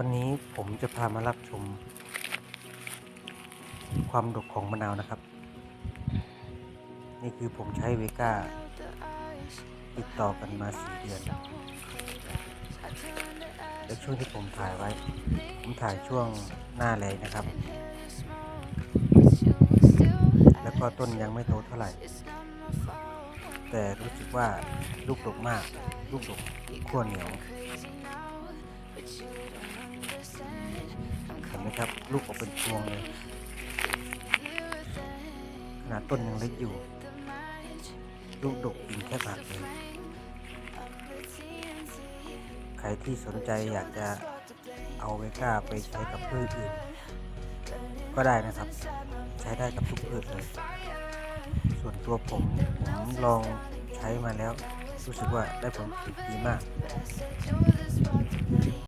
วันนี้ผมจะพามารับชม ความดกของมะนาวนะครับ นี่คือผมใช้เวก้าติดต่อกันมาสี่เดือน และช่วงที่ผมถ่ายไว้ ผมถ่ายช่วงหน้าแรงนะครับ แล้วก็ต้นยังไม่โตเท่าไหร่ แต่รู้สึกว่าลูกดกมาก ลูกดกขั้วเหนียว นไหมครับ ลูกออกเป็นพวงเลย ขนาดต้นยังเล็กอยู่ ลูกดกกินแค่ผักเลย ใครที่สนใจอยากจะเอาเวก้าไปใช้กับพืชอื่น ก็ได้นะครับ ใช้ได้กับทุกพืชเลย ส่วนตัวผมผมลองใช้มาแล้ว รู้สึกว่าได้ผลดีมาก